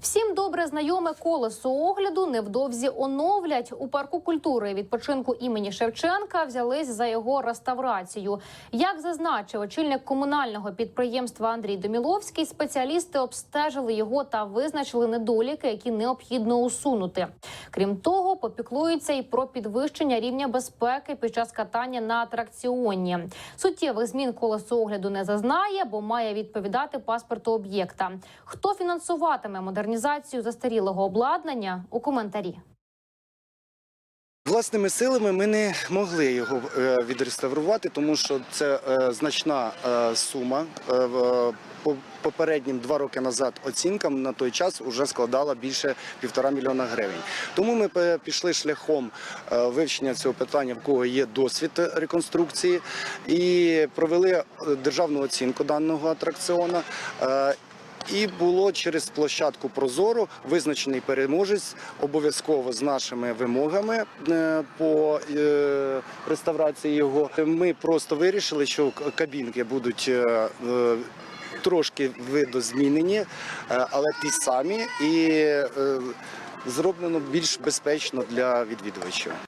Всім добре знайоме колесо огляду невдовзі оновлять у парку культури відпочинку імені Шевченка. Взялись за його реставрацію. Як зазначив очільник комунального підприємства Андрій Доміловський, спеціалісти обстежили його та визначили недоліки, які необхідно усунути. Крім того, попіклуються і про підвищення рівня безпеки під час катання на атракціоні. Суттєвих змін колесо огляду не зазнає, бо має відповідати паспорту об'єкта. Хто фінансуватиме модернізацію застарілого обладнання у коментарі? Власними силами ми не могли його е, відреставрувати, тому що це е, значна е, сума. По- Попереднім два роки назад оцінкам на той час вже складала більше півтора мільйона гривень. Тому ми пішли шляхом вивчення цього питання, в кого є досвід реконструкції, і провели державну оцінку даного атракціона. І було через площадку Прозоро визначений переможець обов'язково з нашими вимогами е, по е, реставрації його. Ми просто вирішили, що кабінки будуть е, трошки видозмінені, але ті самі і зроблено більш безпечно для відвідувачів.